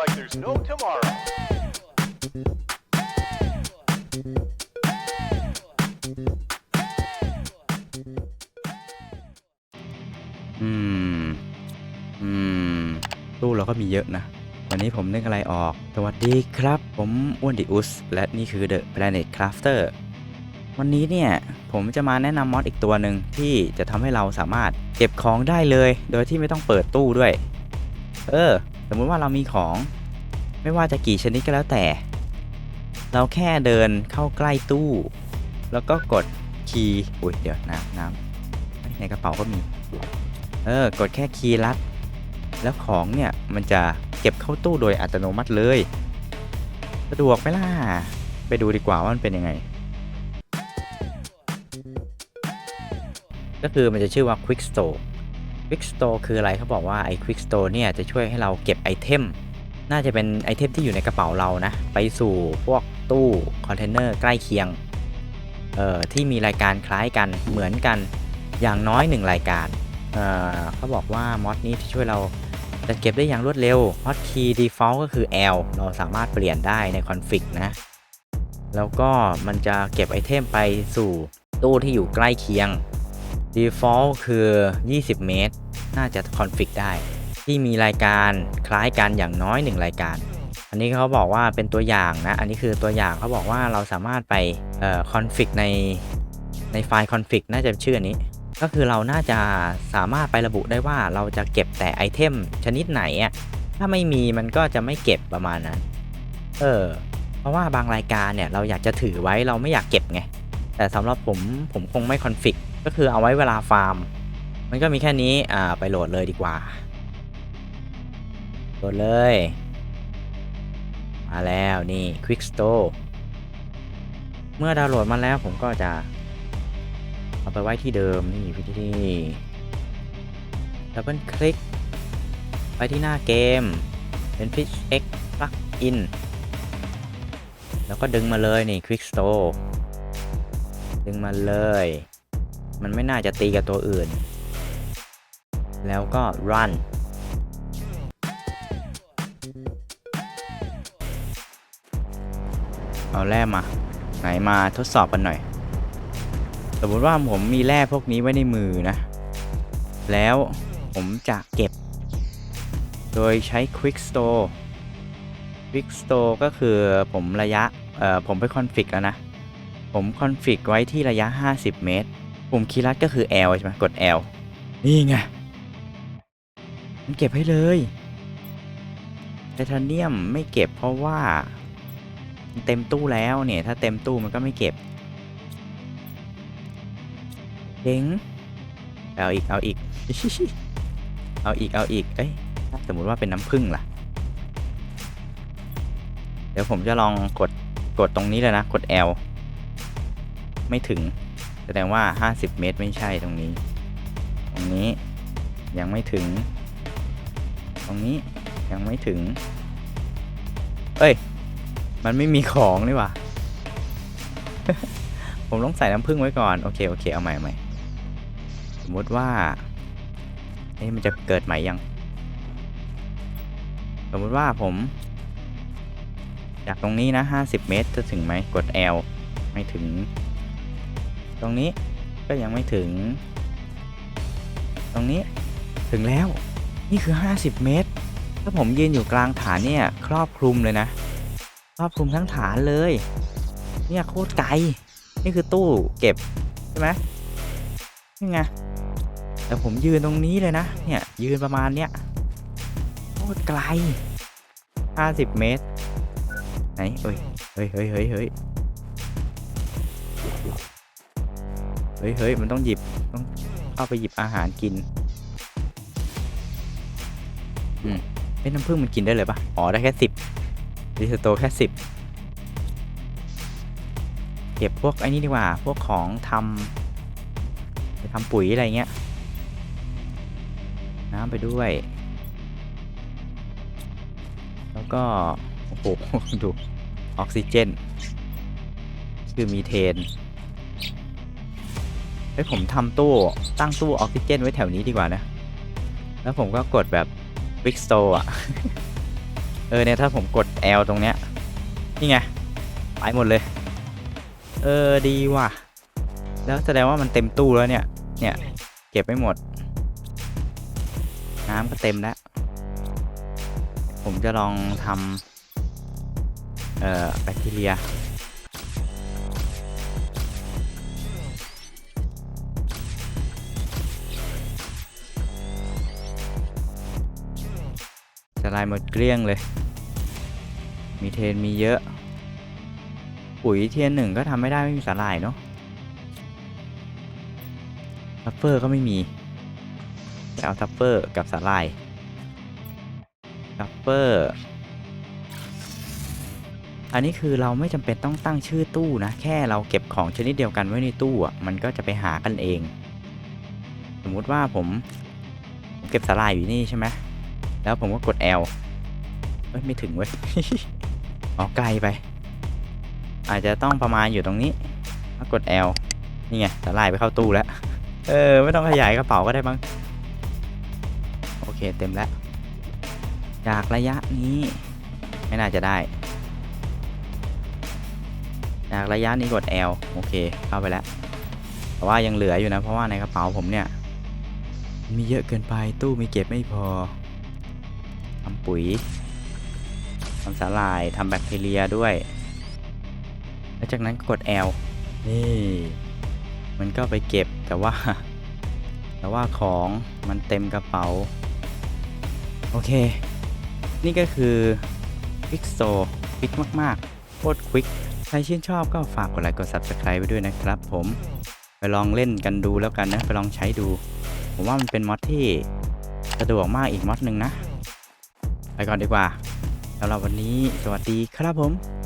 like there's no tomorrow. อืมอืมตู้เราก็มีเยอะนะ วันนี้ผมนึกอะไรออก สวัสดีครับ ผมอ้วนดิอุส และนี่คือ The Planet Crafter วันนี้เนี่ยผมจะมาแนะนำมอดอีกตัวหนึ่งที่จะทำให้เราสามารถเก็บของได้เลย โดยที่ไม่ต้องเปิดตู้ด้วย เออ สมมุติว่าเรามีของ ไม่ว่าจะกี่ชนิดก็แล้วแต่ เราแค่เดินเข้าใกล้ตู้ แล้วก็กดคีย์อุ้ยเดี๋ยวน้ำน้ำในกระเป๋าก็มี เออกดแค่คีย์ลัด แล้วของเนี่ยมันจะเก็บเข้าตู้โดยอัตโนมัติเลย สะดวกไหมล่ะ ไปดูดีกว่าว่ามันเป็นยังไง ก็คือมันจะชื่อว่า Quick Store Quick Store คืออะไรเขาบอกว่าไอ้ Quick Store เนี่ยจะช่วยให้เราเก็บไอเทม น่าจะเป็นไอเทมที่อยู่ในกระเป๋าเรานะ ไปสู่พวกตู้คอนเทนเนอร์ใกล้เคียง เอ่อที่มีรายการคล้ายกันเหมือนกันอย่างน้อยหนึ่งรายการ เอ่อเขาบอกว่ามอดนี้จะช่วยเราจัดเก็บได้อย่างรวดเร็ว Hotkey Default ก็คือ L เราสามารถเปลี่ยนได้ในคอนฟิกนะ แล้วก็มันจะเก็บไอเทมไปสู่ตู้ที่อยู่ใกล้เคียง Default คือ 20 เมตร น่าจะคอนฟิกได้ ที่มีรายการคล้ายกันอย่างน้อย 1 รายการ อันนี้เขาบอกว่าเป็นตัวอย่างนะ อันนี้คือตัวอย่างเขาบอกว่าเราสามารถไปคอนฟิกในในไฟล์คอนฟิกน่าจะชื่ออันนี้ ก็คือเราน่าจะสามารถไประบุได้ว่าเราจะเก็บแต่ไอเทมชนิดไหนอะถ้าไม่มีมันก็จะไม่เก็บประมาณนั้น เออ เพราะว่าบางรายการเนี่ยเราอยากจะถือไว้เราไม่อยากเก็บไง แต่สำหรับผมผมคงไม่คอนฟิกก็คือเอาไว้เวลาฟาร์ม มันก็มีแค่นี้ อ่า ไปโหลดเลยดีกว่า โหลดเลย มาแล้วนี่ Quick Store เมื่อดาวน์โหลดมาแล้วผมก็จะ เอาไปไว้ที่เดิม นี่พี่ที่นี่ดับเบิลคลิก ไปที่หน้าเกม เป็น Fish X Plugin แล้วก็ดึงมาเลยนี่ Quick Store ดึงมาเลย มันไม่น่าจะตีกับตัวอื่น แล้วก็ run เอาแร่มา ไหนมาทดสอบกันหน่อย สมมติว่าผมมีแร่พวกนี้ไว้ในมือนะ แล้วผมจะเก็บ โดยใช้ Quick Store Quick Store ก็คือผมระยะ เอ่อ ผมไปคอนฟิกแล้วนะ ผมคอนฟิกไว้ที่ระยะ 50 เมตร ปุ่มคีย์ลัดก็คือ L ใช่ไหมกด L นี่ไง มันเก็บให้เลยไทเทเนียมไม่เก็บเพราะว่า เต็มตู้แล้วเนี่ย ถ้าเต็มตู้มันก็ไม่เก็บเจ๋งเอาอีกเอาอีก เอาอีกเอาอีกเอ้ยสมมุติว่าเป็นน้ำผึ้งล่ะ เดี๋ยวผมจะลองกดกดตรงนี้เลยนะ กด L ไม่ถึง แสดงว่า 50 เมตรไม่ใช่ตรงนี้ ตรงนี้ยังไม่ถึง รงนี้ยังไม่ถึง เอ้ย มันไม่มีของนี่ว่าผมต้องใส่น้ำผึ้งไว้ก่อน โอเค โอเค เอาใหม่เอาใหม่สมมติว่าเอ๊ะมันจะเกิดใหม่ยัง สมมติว่าผม จากตรงนี้นะ50 เมตรจะถึงไหมกด L ไม่ถึง ตรงนี้ก็ยังไม่ถึง ตรงนี้ถึงแล้ว นี่คือ 50 เมตร ถ้าผมยืนอยู่กลางฐานเนี่ย ครอบคลุมเลยนะ ครอบคลุมทั้งฐานเลย เนี่ยโคตรไกล นี่คือตู้เก็บ ใช่ไหมนี่ไง แต่ผมยืนตรงนี้เลยนะ เนี่ย ยืนประมาณเนี้ยโคตรไกล 50 เมตร ไหนเอ้ย เฮ้ยเฮ้ยเฮ้ยเฮ้ยเฮ้ยเฮ้ยมันต้องหยิบ ต้องเข้าไปหยิบอาหารกิน อืมเอ้ยน้ำผึ้งมันกินได้เลยปะอ๋อ ได้แค่สิบรีสโตแค่สิบเก็บพวกไอ้นี่ดีกว่า พวกของทำไปทำปุ๋ยอะไรเงี้ย น้ำไปด้วย แล้วก็ โอ้โห ดู ออกซิเจน คือมีเทนเฮ้ยผมทำตู้ ตั้งตู้ออกซิเจนไว้แถวนี้ดีกว่านะ แล้วผมก็กดแบบ Big Store อะ เออเนี่ยถ้าผมกด L ตรงเนี้ย นี่ไง ไปหมดเลย เออดีว่ะ แล้วแสดงว่ามันเต็มตู้แล้วเนี่ย เนี่ย เก็บไม่หมด น้ำก็เต็มแล้ว ผมจะลองทำเอ่อแบคทีเรีย จะลายหมดเกลี้ยงเลย มีเทนมีเยอะ ปุ๋ยเทียนหนึ่งก็ทำไม่ได้ไม่มีสาหร่ายเนาะทัฟเฟอร์ก็ไม่มีจะเอาทัฟเฟอร์กับสาหร่ายทัฟเฟอร์อันนี้คือเราไม่จำเป็นต้องตั้งชื่อตู้นะ แค่เราเก็บของชนิดเดียวกันไว้ในตู้อะมันก็จะไปหากันเอง สมมุติว่าผมผมเก็บสาหร่ายอยู่นี่ใช่ไหม แล้วผมก็กด L เอ้ยไม่ถึงเว้ยอ๋อไกลไป อาจจะต้องประมาณอยู่ตรงนี้แล้วกด L นี่ไงสลายไปเข้าตู้แล้ว เออ ไม่ต้องขยายกระเป๋าก็ได้บ้างโอเคเต็มแล้ว จากระยะนี้ ไม่น่าจะได้ จากระยะนี้กด L โอเคเข้าไปแล้ว แต่ว่ายังเหลืออยู่นะ เพราะว่าในกระเป๋าผมเนี่ย มีเยอะเกินไปตู้มีเก็บไม่พอ ปุ๋ยทำสาหร่ายทำแบคทีเรียด้วย แล้วจากนั้นก็กด L นี่ มันก็ไปเก็บแต่ว่า แต่ว่าของมันเต็มกระเป๋า โอเค นี่ก็คือ Quick Store ควิกมาก ๆ โคตรควิกใครชื่นชอบก็ฝากกดไลค์กด Subscribe ไว้ด้วยนะครับผมไปลองเล่นกันดูแล้วกันนะ ไปลองใช้ดู ผมว่ามันเป็นมอดที่สะดวกมากอีกมอดหนึ่งนะ ก่อนดีกว่าสำหรับวันนี้สวัสดีครับผม